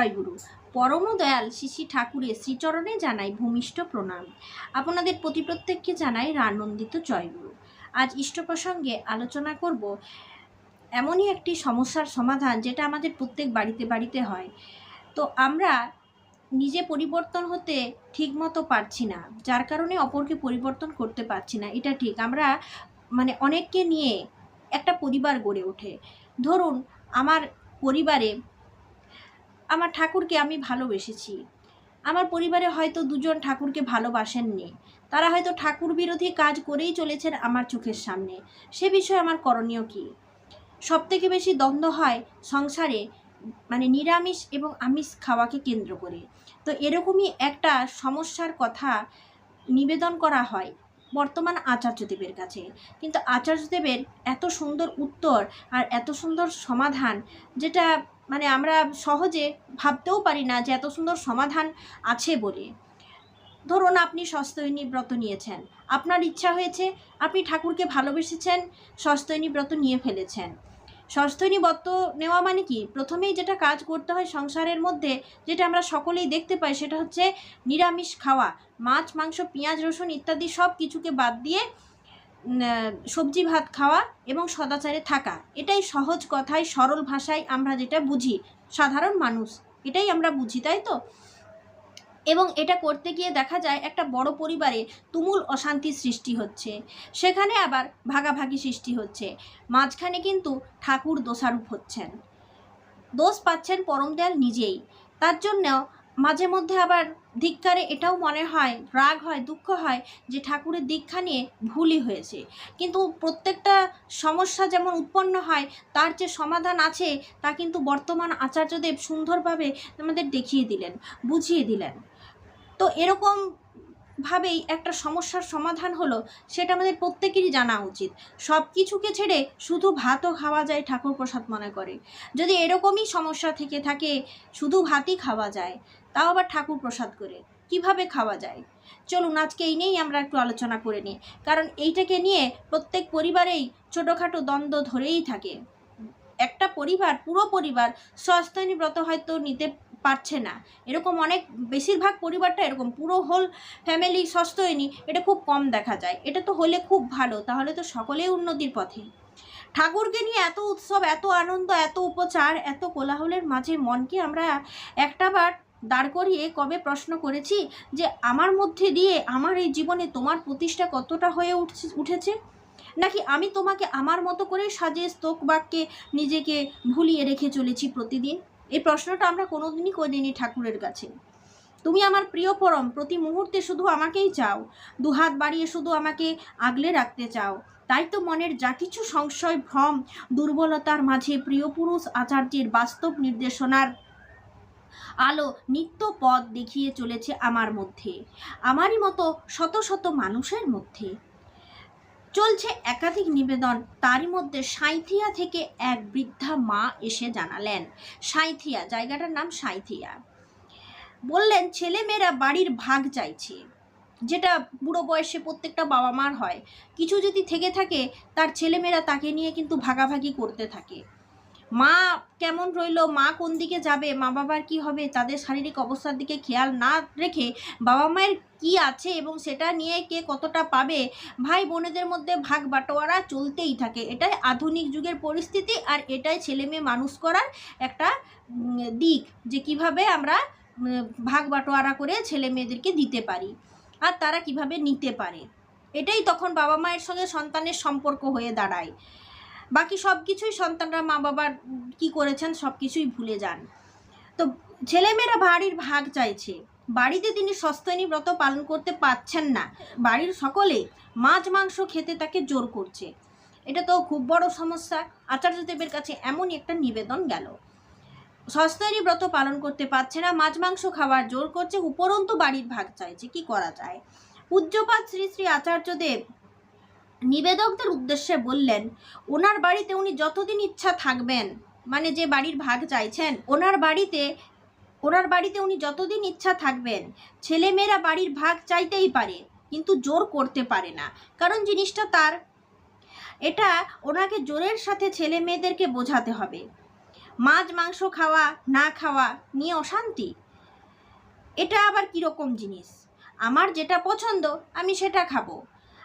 জয়গুরু পরম দয়াল শিশি ঠাকুরের শ্রীচরণে জানাই ভূমিষ্ঠ প্রণাম। আপনাদের প্রতি প্রত্যেককে জানাই রানন্দিত জয়গুরু। আজ ইষ্ট প্রসঙ্গে আলোচনা করব এমনই একটি সমস্যার সমাধান যেটা আমাদের প্রত্যেক বাড়িতে বাড়িতে হয়। তো আমরা নিজে পরিবর্তন হতে ঠিকমতো পারছি না, যার কারণে অপরকে পরিবর্তন করতে পারছি না। এটা ঠিক, আমরা মানে অনেককে নিয়ে একটা পরিবার গড়ে ওঠে। ধরুন, আমার পরিবারে আমার ঠাকুরকে আমি ভালোবেসেছি। আমার পরিবারে হয়তো দুজন ঠাকুরকে ভালোবাসেননি। তারা হয়তো ঠাকুর বিরোধী কাজ করেই চলেছেন আমার চোখের সামনে। সে বিষয়ে আমার করণীয় কী? সব থেকে বেশি দ্বন্দ্ব হয় সংসারে মানে নিরামিষ এবং আমিষ খাওয়াকে কেন্দ্র করে। তো এরকমই একটা সমস্যার কথা নিবেদন করা হয় বর্তমান আচার্যদেবের কাছে। কিন্তু আচার্যদেবের এত সুন্দর উত্তর আর এত সুন্দর সমাধান যেটা মানে আমরা সহজে ভাবতেও পারি না যে এত সুন্দর সমাধান আছে বলে। ধরুন আপনি সস্তয়নী ব্রত নিয়েছেন। আপনার ইচ্ছা হয়েছে আপনি ঠাকুরকে ভালোবেসেছেন সস্তয়নী ব্রত নিয়ে ফেলেছেন। সস্তয়নী ব্রত নেওয়া মানে কি? প্রথমেই যেটা কাজ করতে হয় সংসারের মধ্যে, যেটা আমরা সকলেই দেখতে পাই, সেটা হচ্ছে নিরামিষ খাওয়া। মাছ, মাংস, পেঁয়াজ, রসুন ইত্যাদি সব কিছুকে বাদ দিয়ে সবজি ভাত খাওয়া এবং সদাচারে থাকা। এটাই সহজ কথায় সরল ভাষায় আমরা যেটা বুঝি। সাধারণ মানুষ, এটাই আমরা বুঝি, তাই তো? এবং এটা করতে গিয়ে দেখা যায় একটা বড় পরিবারে তুমুল অশান্তি সৃষ্টি হচ্ছে। সেখানে আবার ভাগাভাগি সৃষ্টি হচ্ছে। মাঝখানে কিন্তু ঠাকুর দোষারূপ হচ্ছেন। দোষ পাচ্ছেন পরমদয়াল নিজেই। তার জন্য মাঝে মধ্যে আবার ধিক্কারে এটাও মনে হয়, রাগ হয়, দুঃখ হয় যে ঠাকুরের দীক্ষা নিয়ে ভুলই হয়েছে। কিন্তু প্রত্যেকটা সমস্যা যেমন উৎপন্ন হয়, তার যে সমাধান আছে, তা কিন্তু বর্তমান আচার্যদেব সুন্দরভাবে আমাদের দেখিয়ে দিলেন, বুঝিয়ে দিলেন। তো এরকম ভাবেই একটা সমস্যার সমাধান হলো, সেটা আমাদের প্রত্যেকেরই জানা উচিত। সব কিছুকে ছেড়ে শুধু ভাতও খাওয়া যায় ঠাকুর প্রসাদ মনে করে। যদি এরকমই সমস্যা থেকে থাকে, শুধু ভাতই খাওয়া যায়, তাও আবার ঠাকুর প্রসাদ করে, কীভাবে খাওয়া যায়? চলুন, আজকে এই নিয়েই আমরা একটু আলোচনা করে নিই। কারণ এইটাকে নিয়ে প্রত্যেক পরিবারেই ছোটোখাটো দ্বন্দ্ব ধরেই থাকে। একটা পরিবার, পুরো পরিবার সস্তানি ব্রত হয়তো নিতে পারছে না। এরকম অনেক, বেশিরভাগ পরিবারটা এরকম, পুরো হোল ফ্যামিলি সস্তয়নি, এটা খুব কম দেখা যায়। এটা তো হলে খুব ভালো, তাহলে তো সকলেই উন্নতির পথে। ঠাকুরকে নিয়ে এত উৎসব, এত আনন্দ, এত উপচার, এত কোলাহলের মাঝে মনকে আমরা একটাবার দাঁড় করিয়ে কবে প্রশ্ন করেছি যে, আমার মধ্যে দিয়ে আমার এই জীবনে তোমার প্রতিষ্ঠা কতটা হয়ে উঠছে, উঠেছে? নাকি, আমি তোমাকে আমার মতো করে সাজিয়ে স্তোক বাক্যে নিজেকে ভুলিয়ে রেখে চলেছি প্রতিদিন? এই প্রশ্নটা আমরা কোনোদিনই করিনি ঠাকুরের কাছে। তুমি আমার প্রিয় পরম, প্রতি মুহূর্তে শুধু আমাকেই চাও। দুহাত বাড়িয়ে শুধু আমাকে আগলে রাখতে চাও। তাই তো মনের যা কিছু সংশয়, ভ্রম, দুর্বলতার মাঝে প্রিয় পুরুষ আচার্যের বাস্তব নির্দেশনার আলো নিত্য পথ দেখিয়ে চলেছে আমার মধ্যে। আমারই মতো শত শত মানুষের মধ্যে। চলছে একাধিক নিবেদন। তারই মধ্যে সাঁইথিয়া থেকে এক বৃদ্ধা মা এসে জানালেন, সাঁইথিয়া, জায়গাটার নাম সাঁইথিয়া। বললেন, ছেলেমেয়েরা বাড়ির ভাগ চাইছে, যেটা বুড়ো বয়সে প্রত্যেকটা বাবা মার হয়। কিছু যদি থেকে থাকে, তার ছেলেমেয়েরা তাকে নিয়ে কিন্তু ভাগাভাগি করতে থাকে। মা কেমন রইল? মা কোন দিকে যাবে? মা বাবার কি হবে? তাদের শারীরিক অবস্থার দিকে খেয়াল না রেখে বাবা মায়ের কি আছে এবং সেটা নিয়ে কে কতটা পাবে? ভাই বোনেদের মধ্যে ভাগ বাটোয়ারা চলতেই থাকে। এটাই আধুনিক যুগের পরিস্থিতি আর এটাই ছেলে মেয়ে মানুষ করার একটা দিক যে কীভাবে আমরা ভাগ বাটোয়ারা করে ছেলে মেয়েদেরকে দিতে পারি আর তারা কীভাবে নিতে পারে। এটাই তখন বাবা মায়ের সঙ্গে সন্তানের সম্পর্ক হয়ে দাঁড়ায়। বাকি সব কিছুই সন্তানরা মা বাবার কি করেছেন সব কিছুই ভুলে যান। তো ছেলেমেয়েরা বাড়ির ভাগ চাইছে। বাড়িতে তিনি সস্তনী ব্রত পালন করতে পারছেন না। বাড়ির সকলে মাছ, মাংস খেতে তাকে জোর করছে। এটা তো খুব বড় সমস্যা। আচার্যদেবের কাছে এমনই একটা নিবেদন গেল। সস্তনী ব্রত পালন করতে পারছে না, মাছ, মাংস খাওয়ার জোর করছে, উপরন্তু বাড়ির ভাগ চাইছে। কি করা যায়? পূজ্যপাত শ্রী শ্রী আচার্যদেব নিবেদকদের উদ্দেশ্যে বললেন, ওনার বাড়িতে উনি যতদিন ইচ্ছা থাকবেন মানে যে বাড়ির ভাগ চাইছেন, ওনার বাড়িতে ওনার বাড়িতে উনি যতদিন ইচ্ছা থাকবেন, ছেলেমেয়েরা বাড়ির ভাগ চাইতেই পারে, কিন্তু জোর করতে পারে না। কারণ জিনিসটা তার, এটা ওনাকে জোরের সাথে ছেলে মেয়েদেরকে বোঝাতে হবে। মাছ, মাংস খাওয়া, না খাওয়া নিয়ে অশান্তি। এটা আবার কীরকম জিনিস? আমার যেটা পছন্দ, আমি সেটা খাব।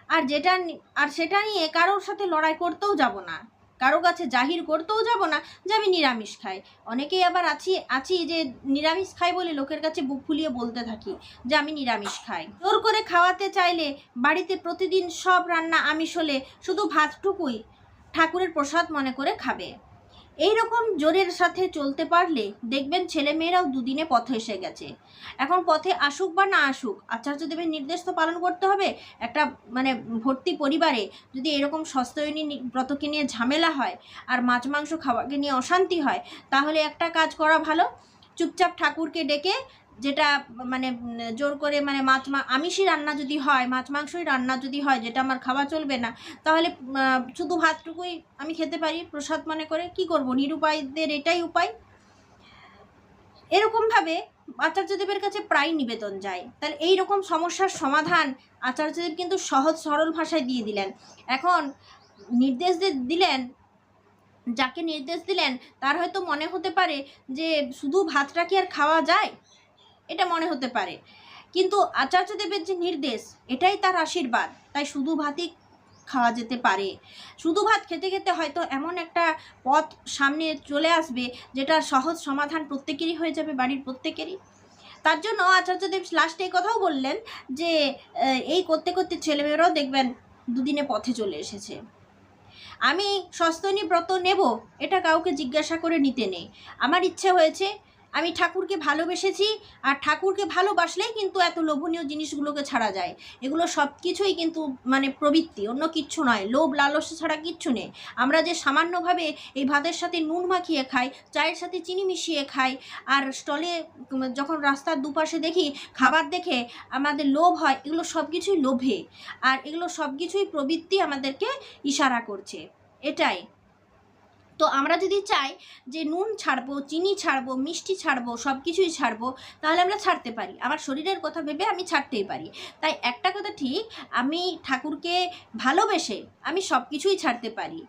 আর যেটা আর সেটা নিয়ে কারোর সাথে লড়াই করতেও যাব না। কারও কাছে জাহির করতেও যাব না যে আমি নিরামিষ খাই। অনেকেই আবার আছি আছি যে নিরামিষ খাই বলে লোকের কাছে বুক ফুলিয়ে বলতে থাকি যে আমি নিরামিষ খাই। জোর করে খাওয়াতে চাইলে বাড়িতে প্রতিদিন সব রান্না আমিষ হলে শুধু ভাতটুকুই ঠাকুরের প্রসাদ মনে করে খাবে। এই রকম জোরের সাথে চলতে পারলে দেখবেন ছেলেমেয়েরাও দুদিনে পথে এসে গেছে। এখন পথে আসুক বা না আসুক, আচার্যদেবের নির্দেশ তো পালন করতে হবে। একটা মানে ভর্তি পরিবারে যদি এরকম সস্তয়নী ব্রতকে নিয়ে ঝামেলা হয় আর মাছ মাংস খাওয়াকে নিয়ে অশান্তি হয়, তাহলে একটা কাজ করা ভালো। চুপচাপ ঠাকুরকে ডেকে যেটা মানে জোর করে মানে মাছ মা, আমিষই রান্না যদি হয়, মাছ মাংসই রান্না যদি হয়, যেটা আমার খাওয়া চলবে না, তাহলে শুধু ভাতটুকুই আমি খেতে পারি, প্রসাদ মনে করে, কি করব? নিরুপায়দের এটাই উপায়। এরকমভাবে আচার্যদেবের কাছে প্রায় নিবেদন যায়। তাহলে এই রকম সমস্যার সমাধান আচার্যদেব কিন্তু সহজ সরল ভাষায় দিয়ে দিলেন। এখন নির্দেশ দিলেন, যাকে নির্দেশ দিলেন, তার হয়তো মনে হতে পারে যে শুধু ভাতটা কি আর খাওয়া যায়? এটা মনে হতে পারে। কিন্তু আচার্যদেবের যে নির্দেশ, এটাই তার আশীর্বাদ। তাই শুধু ভাতই খাওয়া যেতে পারে। শুধু ভাত খেতে খেতে হয়তো এমন একটা পথ সামনে চলে আসবে যেটা সহজ সমাধান প্রত্যেকেরই হয়ে যাবে, বাড়ির প্রত্যেকেরই। তার জন্য আচার্যদেব লাস্টে এই কথাও বললেন যে এই করতে করতে ছেলেমেয়েরাও দেখবেন দুদিনে পথে চলে এসেছে। আমি সস্তনী ব্রত নেব, এটা কাউকে জিজ্ঞাসা করে নিতে নেই। আমার ইচ্ছে হয়েছে আমি ঠাকুরকে ভালোবেসেছি, আর ঠাকুরকে ভালোবাসলেই কিন্তু এত লোভনীয় জিনিসগুলোকে ছাড়া যায়। এগুলো সব কিছুই কিন্তু মানে প্রবৃত্তি, অন্য কিচ্ছু নয়। লোভ, লালসা ছাড়া কিচ্ছু নেই। আমরা যে সামান্যভাবে এই ভাতের সাথে নুন মাখিয়ে খাই, চায়ের সাথে চিনি মিশিয়ে খাই, আর স্টলে যখন রাস্তার দুপাশে দেখি খাবার দেখে আমাদের লোভ হয়, এগুলো সব কিছুই লোভে। আর এগুলো সব কিছুই প্রবৃত্তি আমাদেরকে ইশারা করছে। এটাই। তো আমরা যদি চাই যে নুন ছাড়বো, চিনি ছাড়বো, মিষ্টি ছাড়বো সব কিছুই ছাড়বো, তাহলে আমরা ছাড়তে পারি। আমার শরীরের কথা ভেবে আমি ছাড়তেই পারি। তাই একটা কথা ঠিক, আমি ঠাকুরকে ভালোবেসে আমি সব কিছুই ছাড়তে পারি।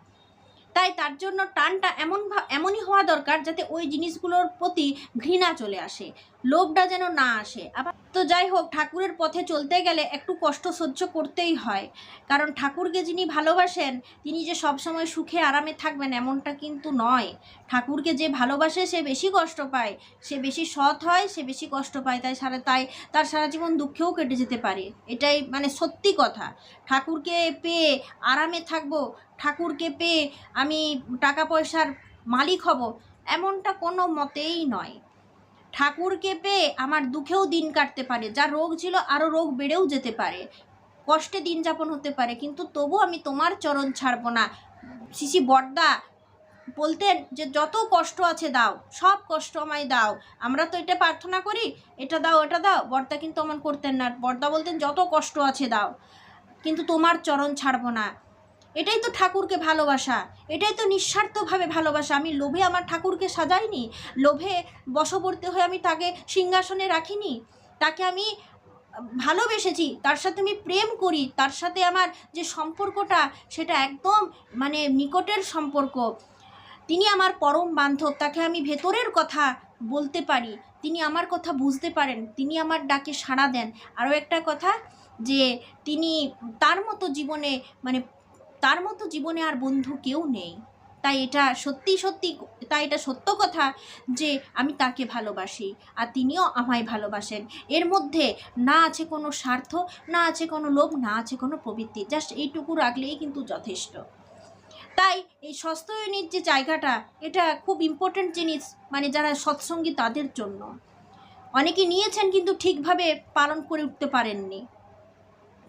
তাই তার জন্য টানটা এমন এমনই হওয়া দরকার যাতে ওই জিনিসগুলোর প্রতি ঘৃণা চলে আসে। লোভটা যেন না আসে। আবার তো যাই হোক, ঠাকুরের পথে চলতে গেলে একটু কষ্ট সহ্য করতেই হয়। কারণ ঠাকুরকে যিনি ভালোবাসেন, তিনি যে সবসময় সুখে আরামে থাকবেন এমনটা কিন্তু নয়। ঠাকুরকে যে ভালোবাসে, সে বেশি কষ্ট পায়। সে বেশি সৎ হয়, সে বেশি কষ্ট পায়। তাই সারা, তাই তার সারা জীবন দুঃখেও কেটে যেতে পারে। এটাই মানে সত্যি কথা। ঠাকুরকে পেয়ে আরামে থাকব, ঠাকুরকে পেয়ে আমি টাকা পয়সার মালিক হব, এমনটা কোনো মতেই নয়। ঠাকুরকে পেয়ে আমার দুঃখেও দিন কাটতে পারে, যা রোগ ছিল আরও রোগ বেড়েও যেতে পারে। কষ্টে দিন যাপন হতে পারে, কিন্তু তবু আমি তোমার চরণ ছাড়ব না। শিশি বর্দা বলতেন যে, যত কষ্ট আছে দাও, সব কষ্ট আমায় দাও। আমরা তো এটা প্রার্থনা করি, এটা দাও এটা দাও। বর্দা কিন্তু অমন করতেন না। বর্দা বলতেন, যত কষ্ট আছে দাও, কিন্তু তোমার চরণ ছাড়ব না। এটাই তো ঠাকুরকে ভালোবাসা, এটাই তো নিঃস্বার্থভাবে ভালোবাসা। আমি লোভে আমার ঠাকুরকে সাজাইনি, লোভে বশবর্তী হয়ে আমি তাকে সিংহাসনে রাখিনি, তাকে আমি ভালোবেসেছি, তার সাথে আমি প্রেম করি, তার সাথে আমার যে সম্পর্কটা, সেটা একদম মানে নিকটের সম্পর্ক। তিনি আমার পরম বান্ধব, তাকে আমি ভেতরের কথা বলতে পারি, তিনি আমার কথা বুঝতে পারেন, তিনি আমার ডাকে সাড়া দেন। আরও একটা কথা যে, তিনি তার মতো জীবনে মানে তার মতো জীবনে আর বন্ধু কেউ নেই। তাই এটা সত্যি সত্যি তাই এটা সত্য কথা যে আমি তাকে ভালোবাসি আর তিনিও আমায় ভালোবাসেন। এর মধ্যে না আছে কোনো স্বার্থ, না আছে কোনো লোভ, না আছে কোনো প্রবৃত্তি, জাস্ট এইটুকু রাখলেই কিন্তু যথেষ্ট। তাই এই সস্তয়নীর যে জায়গাটা, এটা খুব ইম্পর্ট্যান্ট জিনিস মানে যারা সৎসঙ্গী তাদের জন্য। অনেকে নিয়েছেন কিন্তু ঠিকভাবে পালন করে উঠতে পারেননি।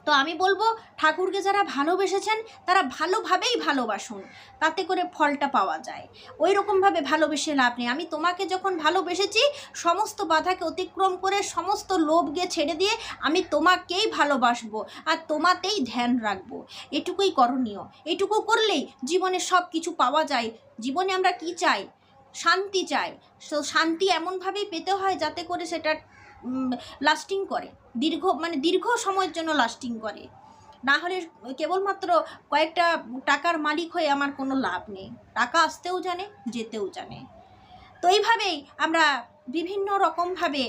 তো আমি বলব, ঠাকুরকে যারা ভালোবেসেছেন, তারা ভালোভাবেই ভালোবাসুন। তাতে করে ফলটা পাওয়া যায়। ওই রকমভাবে ভালোবেসে লাভ নেই। আমি তোমাকে যখন ভালোবেসেছি, সমস্ত বাধাকে অতিক্রম করে, সমস্ত লোভকে ছেড়ে দিয়ে আমি তোমাকেই ভালোবাসবো আর তোমাতেই ধ্যান রাখব। এটুকুই করণীয়। এটুকু করলেই জীবনে সব কিছু পাওয়া যায়। জীবনে আমরা কি চাই? শান্তি চাই। তো শান্তি এমনভাবেই পেতে হয় যাতে করে সেটা লাস্টিং করে। দীর্ঘ মানে দীর্ঘ সময়ের জন্য লাস্টিং করে। না হলে কেবলমাত্র কয়েকটা টাকার মালিক হয়ে আমার কোনো লাভ নেই। টাকা আসতেও জানে, যেতেও জানে। তো এইভাবেই আমরা বিভিন্ন রকমভাবে,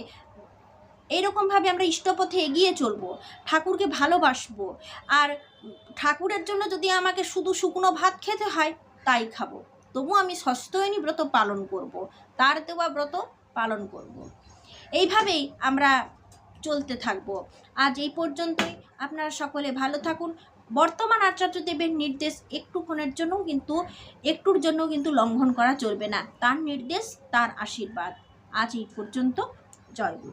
এইরকমভাবে আমরা ইষ্টপথে এগিয়ে চলবো, ঠাকুরকে ভালোবাসবো। আর ঠাকুরের জন্য যদি আমাকে শুধু শুকনো ভাত খেতে হয়, তাই খাব। তবু আমি সস্তয়নী ব্রত পালন করব। তার দেওয়া ব্রত পালন করব। এইভাবেই আমরা চলতে থাকব। আজ এই পর্যন্তই। আপনারা সকলে ভালো থাকুন। বর্তমান আচার্যদেবের নির্দেশ একটুক্ষণের জন্য কিন্তু, একটুর জন্য কিন্তু লঙ্ঘন করা চলবে না। তার নির্দেশ, তার আশীর্বাদ। আজ এই পর্যন্ত। জয় গুরু।